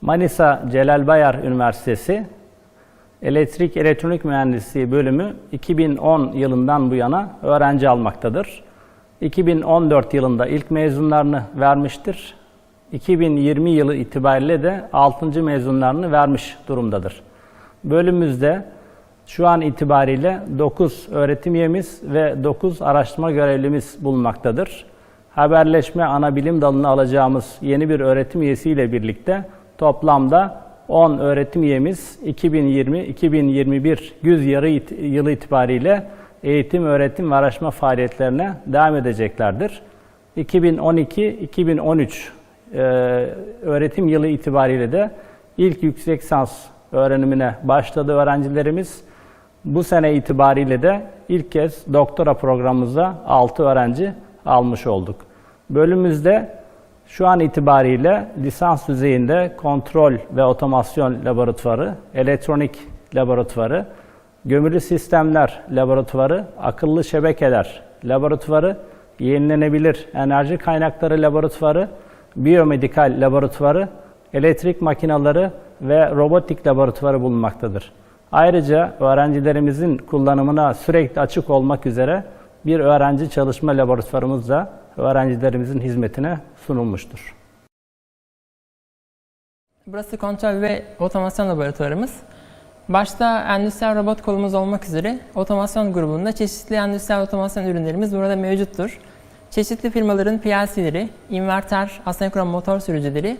Manisa Celal Bayar Üniversitesi Elektrik Elektronik Mühendisliği bölümü 2010 yılından bu yana öğrenci almaktadır. 2014 yılında ilk mezunlarını vermiştir. 2020 yılı itibariyle de 6. mezunlarını vermiş durumdadır. Bölümümüzde şu an itibariyle 9 öğretim üyemiz ve 9 araştırma görevlimiz bulunmaktadır. Haberleşme ana bilim dalını alacağımız yeni bir öğretim üyesiyle birlikte toplamda 10 öğretim üyemiz 2020-2021 güz yarı it- yılı itibariyle eğitim, öğretim ve araştırma faaliyetlerine devam edeceklerdir. 2012-2013 e, öğretim yılı itibariyle de ilk yüksek lisans öğrenimine başladı öğrencilerimiz. Bu sene itibariyle de ilk kez doktora programımıza 6 öğrenci almış olduk. Bölümümüzde şu an itibariyle lisans düzeyinde kontrol ve otomasyon laboratuvarı, elektronik laboratuvarı, gömülü sistemler laboratuvarı, akıllı şebekeler laboratuvarı, yenilenebilir enerji kaynakları laboratuvarı, biyomedikal laboratuvarı, elektrik makinaları ve robotik laboratuvarı bulunmaktadır. Ayrıca öğrencilerimizin kullanımına sürekli açık olmak üzere bir öğrenci çalışma laboratuvarımız da öğrencilerimizin hizmetine sunulmuştur. Burası kontrol ve otomasyon laboratuvarımız. Başta endüstriyel robot kolumuz olmak üzere otomasyon grubunda çeşitli endüstriyel otomasyon ürünlerimiz burada mevcuttur. Çeşitli firmaların PLC'leri, inverter, asenkron motor sürücüleri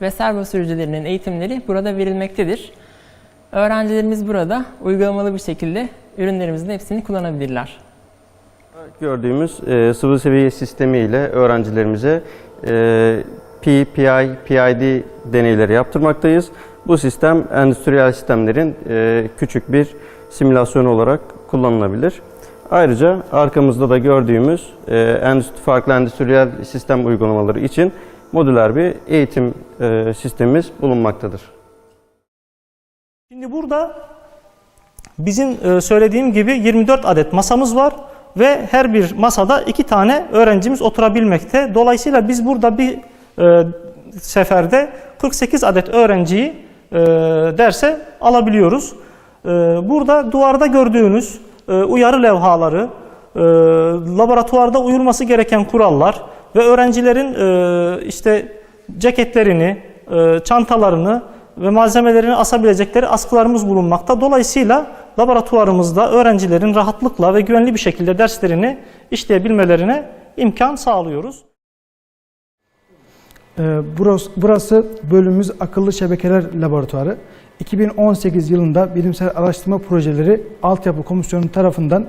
ve servo sürücülerinin eğitimleri burada verilmektedir. Öğrencilerimiz burada uygulamalı bir şekilde ürünlerimizin hepsini kullanabilirler. Gördüğümüz e, sıvı seviye sistemi ile öğrencilerimize e, P, PI, PID deneyleri yaptırmaktayız. Bu sistem endüstriyel sistemlerin e, küçük bir simülasyonu olarak kullanılabilir. Ayrıca arkamızda da gördüğümüz e, endüstri, farklı endüstriyel sistem uygulamaları için modüler bir eğitim e, sistemimiz bulunmaktadır. Şimdi burada bizim e, söylediğim gibi 24 adet masamız var ve her bir masada iki tane öğrencimiz oturabilmekte. Dolayısıyla biz burada bir e, seferde 48 adet öğrenciyi e, derse alabiliyoruz. E, Burada duvarda gördüğünüz e, uyarı levhaları, e, laboratuvarda uyulması gereken kurallar ve öğrencilerin e, işte ceketlerini, e, çantalarını ve malzemelerini asabilecekleri askılarımız bulunmakta. Dolayısıyla laboratuvarımızda öğrencilerin rahatlıkla ve güvenli bir şekilde derslerini işleyebilmelerine imkan sağlıyoruz. Ee, Burası, burası bölümümüz Akıllı Şebekeler Laboratuvarı. 2018 yılında bilimsel araştırma projeleri altyapı komisyonu tarafından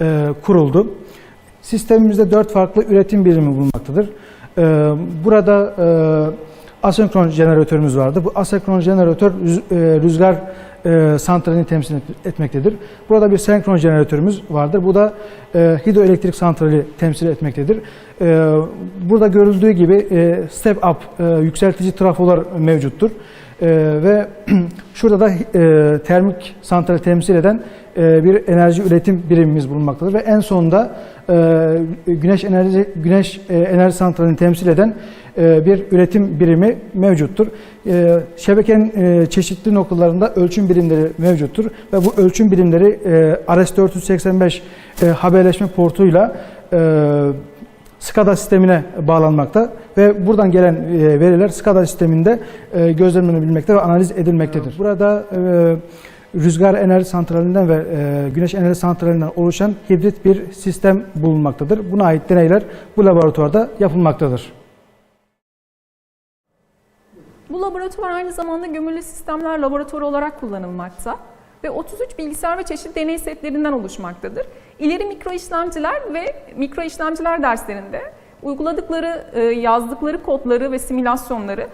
e, kuruldu. Sistemimizde dört farklı üretim birimi bulunmaktadır. Ee, burada e, asenkron jeneratörümüz vardı. Bu asenkron jeneratör e, rüzgar e, santralini temsil et- etmektedir. Burada bir senkron jeneratörümüz vardır. Bu da e, hidroelektrik santrali temsil etmektedir. Burada görüldüğü gibi step up yükseltici trafolar mevcuttur. Ve şurada da termik santrali temsil eden bir enerji üretim birimimiz bulunmaktadır ve en sonunda güneş enerji güneş enerji santralini temsil eden bir üretim birimi mevcuttur. E, şebekenin e, çeşitli noktalarında ölçüm birimleri mevcuttur ve bu ölçüm birimleri e, RS485 e, haberleşme portuyla e, SCADA sistemine bağlanmakta ve buradan gelen e, veriler SCADA sisteminde e, gözlemlenebilmekte ve analiz edilmektedir. Burada e, rüzgar enerji santralinden ve e, güneş enerji santralinden oluşan hibrit bir sistem bulunmaktadır. Buna ait deneyler bu laboratuvarda yapılmaktadır. Bu laboratuvar aynı zamanda gömülü sistemler laboratuvarı olarak kullanılmakta ve 33 bilgisayar ve çeşitli deney setlerinden oluşmaktadır. İleri mikro işlemciler ve mikro işlemciler derslerinde uyguladıkları, e, yazdıkları kodları ve simülasyonları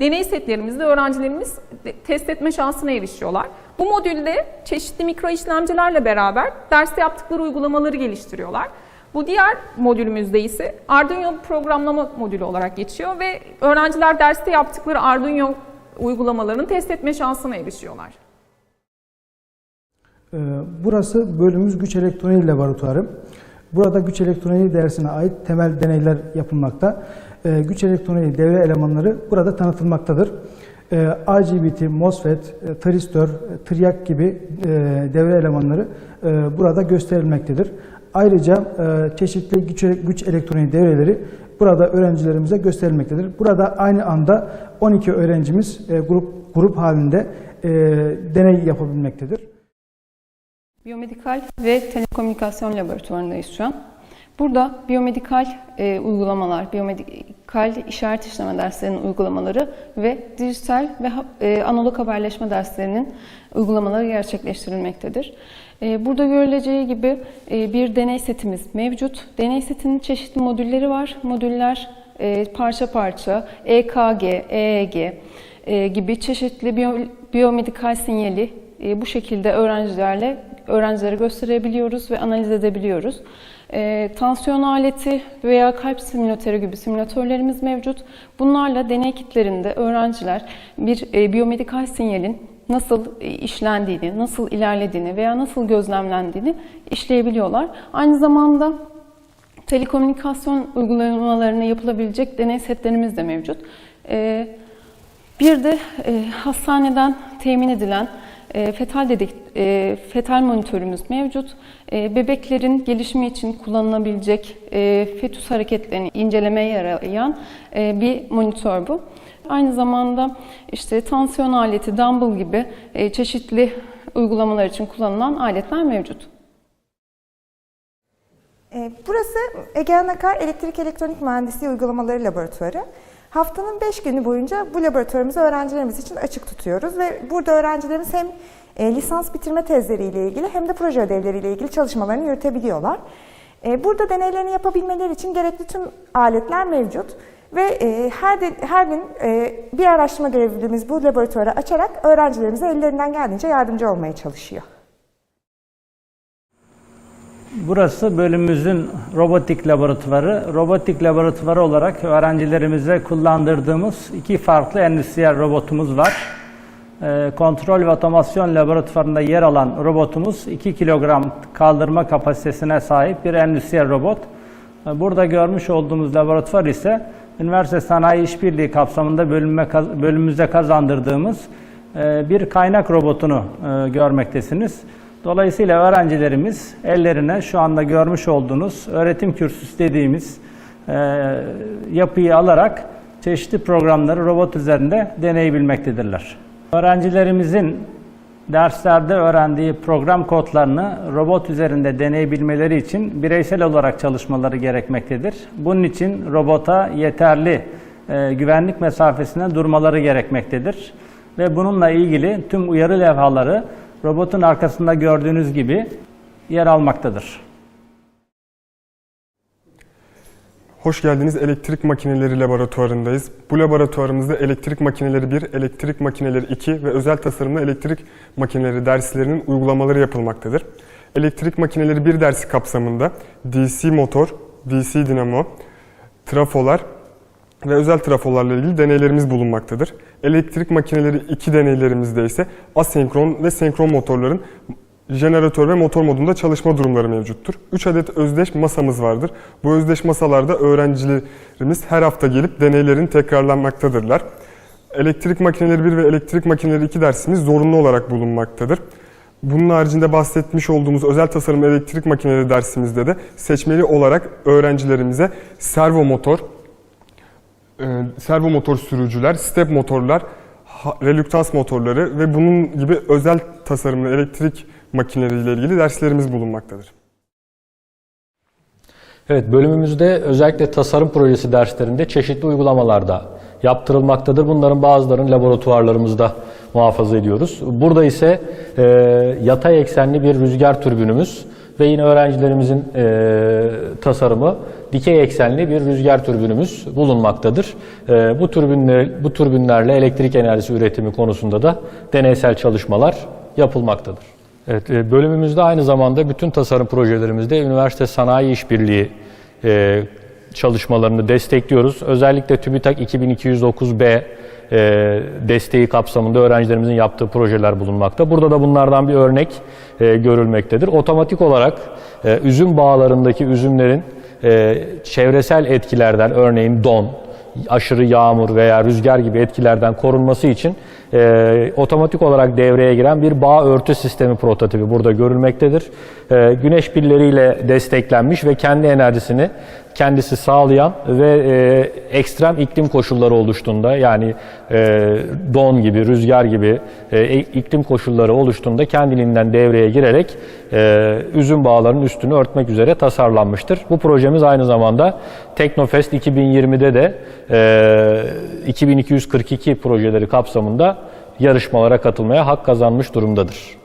deney setlerimizde öğrencilerimiz test etme şansına erişiyorlar. Bu modülde çeşitli mikro işlemcilerle beraber derste yaptıkları uygulamaları geliştiriyorlar. Bu diğer modülümüzde ise Arduino programlama modülü olarak geçiyor ve öğrenciler derste yaptıkları Arduino uygulamalarını test etme şansına erişiyorlar. Ee, Burası bölümümüz güç elektroniği laboratuvarı. Burada güç elektroniği dersine ait temel deneyler yapılmakta. Ee, Güç elektroniği devre elemanları burada tanıtılmaktadır. e, IGBT, MOSFET, e, tristör, e, triyak gibi e, devre elemanları burada gösterilmektedir. Ayrıca e, çeşitli güç, güç elektronik devreleri burada öğrencilerimize gösterilmektedir. Burada aynı anda 12 öğrencimiz e, grup grup halinde e, deney yapabilmektedir. Biyomedikal ve telekomünikasyon laboratuvarındayız şu an. Burada biyomedikal e, uygulamalar, biyomedikal işaret işleme derslerinin uygulamaları ve dijital ve e, analog haberleşme derslerinin uygulamaları gerçekleştirilmektedir. E, burada görüleceği gibi e, bir deney setimiz mevcut. Deney setinin çeşitli modülleri var. Modüller e, parça parça EKG, EEG e, gibi çeşitli biyo- biyomedikal sinyali bu şekilde öğrencilerle öğrencilere gösterebiliyoruz ve analiz edebiliyoruz. E, tansiyon aleti veya kalp simülatörü gibi simülatörlerimiz mevcut. Bunlarla deney kitlerinde öğrenciler bir e, biyomedikal sinyalin nasıl işlendiğini, nasıl ilerlediğini veya nasıl gözlemlendiğini işleyebiliyorlar. Aynı zamanda telekomünikasyon uygulamalarına yapılabilecek deney setlerimiz de mevcut. E, bir de e, hastaneden temin edilen e, fetal dedik, e, fetal monitörümüz mevcut. E, bebeklerin gelişimi için kullanılabilecek fetüs hareketlerini incelemeye yarayan bir monitör bu. Aynı zamanda işte tansiyon aleti, dumbbell gibi çeşitli uygulamalar için kullanılan aletler mevcut. Burası Egean Akar Elektrik Elektronik Mühendisliği Uygulamaları Laboratuvarı. Haftanın 5 günü boyunca bu laboratuvarımızı öğrencilerimiz için açık tutuyoruz ve burada öğrencilerimiz hem e, lisans bitirme tezleriyle ilgili hem de proje ödevleriyle ilgili çalışmalarını yürütebiliyorlar. E, Burada deneylerini yapabilmeleri için gerekli tüm aletler mevcut ve e, her, de- her gün bir araştırma görevlimiz bu laboratuvarı açarak öğrencilerimize ellerinden geldiğince yardımcı olmaya çalışıyor. Burası bölümümüzün robotik laboratuvarı. Robotik laboratuvarı olarak öğrencilerimize kullandırdığımız iki farklı endüstriyel robotumuz var. Ee, Kontrol ve otomasyon laboratuvarında yer alan robotumuz 2 kilogram kaldırma kapasitesine sahip bir endüstriyel robot. Ee, Burada görmüş olduğumuz laboratuvar ise üniversite sanayi işbirliği kapsamında bölüme, bölümümüze kazandırdığımız e, bir kaynak robotunu e, görmektesiniz. Dolayısıyla öğrencilerimiz ellerine şu anda görmüş olduğunuz öğretim kürsüsü dediğimiz e, yapıyı alarak çeşitli programları robot üzerinde deneyebilmektedirler. Öğrencilerimizin derslerde öğrendiği program kodlarını robot üzerinde deneyebilmeleri için bireysel olarak çalışmaları gerekmektedir. Bunun için robota yeterli e, güvenlik mesafesine durmaları gerekmektedir. Ve bununla ilgili tüm uyarı levhaları robotun arkasında gördüğünüz gibi yer almaktadır. Hoş geldiniz elektrik makineleri laboratuvarındayız. Bu laboratuvarımızda elektrik makineleri 1, elektrik makineleri 2 ve özel tasarımlı elektrik makineleri derslerinin uygulamaları yapılmaktadır. Elektrik makineleri 1 dersi kapsamında DC motor, DC dinamo, trafolar ve özel trafolarla ilgili deneylerimiz bulunmaktadır. Elektrik makineleri 2 deneylerimizde ise asenkron ve senkron motorların jeneratör ve motor modunda çalışma durumları mevcuttur. 3 adet özdeş masamız vardır. Bu özdeş masalarda öğrencilerimiz her hafta gelip deneylerin tekrarlanmaktadırlar. Elektrik makineleri 1 ve elektrik makineleri 2 dersimiz zorunlu olarak bulunmaktadır. Bunun haricinde bahsetmiş olduğumuz özel tasarım elektrik makineleri dersimizde de seçmeli olarak öğrencilerimize servo motor, servo motor sürücüler, step motorlar, relüktans motorları ve bunun gibi özel tasarımlı elektrik makineleriyle ilgili derslerimiz bulunmaktadır. Evet, bölümümüzde özellikle tasarım projesi derslerinde çeşitli uygulamalarda yaptırılmaktadır. Bunların bazılarını laboratuvarlarımızda muhafaza ediyoruz. Burada ise e, yatay eksenli bir rüzgar türbünümüz ve yine öğrencilerimizin e, tasarımı dikey eksenli bir rüzgar türbünümüz bulunmaktadır. E, bu türbünler bu türbünlerle elektrik enerjisi üretimi konusunda da deneysel çalışmalar yapılmaktadır. Evet, e, bölümümüzde aynı zamanda bütün tasarım projelerimizde üniversite sanayi işbirliği e, çalışmalarını destekliyoruz. Özellikle TÜBİTAK 2209B e, desteği kapsamında öğrencilerimizin yaptığı projeler bulunmakta. Burada da bunlardan bir örnek e, görülmektedir. Otomatik olarak e, üzüm bağlarındaki üzümlerin çevresel etkilerden örneğin don aşırı yağmur veya rüzgar gibi etkilerden korunması için e, otomatik olarak devreye giren bir bağ örtü sistemi prototipi burada görülmektedir. E, güneş pilleriyle desteklenmiş ve kendi enerjisini kendisi sağlayan ve e, ekstrem iklim koşulları oluştuğunda yani e, don gibi, rüzgar gibi e, iklim koşulları oluştuğunda kendiliğinden devreye girerek e, üzüm bağlarının üstünü örtmek üzere tasarlanmıştır. Bu projemiz aynı zamanda Teknofest 2020'de de e, 2242 projeleri kapsamında yarışmalara katılmaya hak kazanmış durumdadır.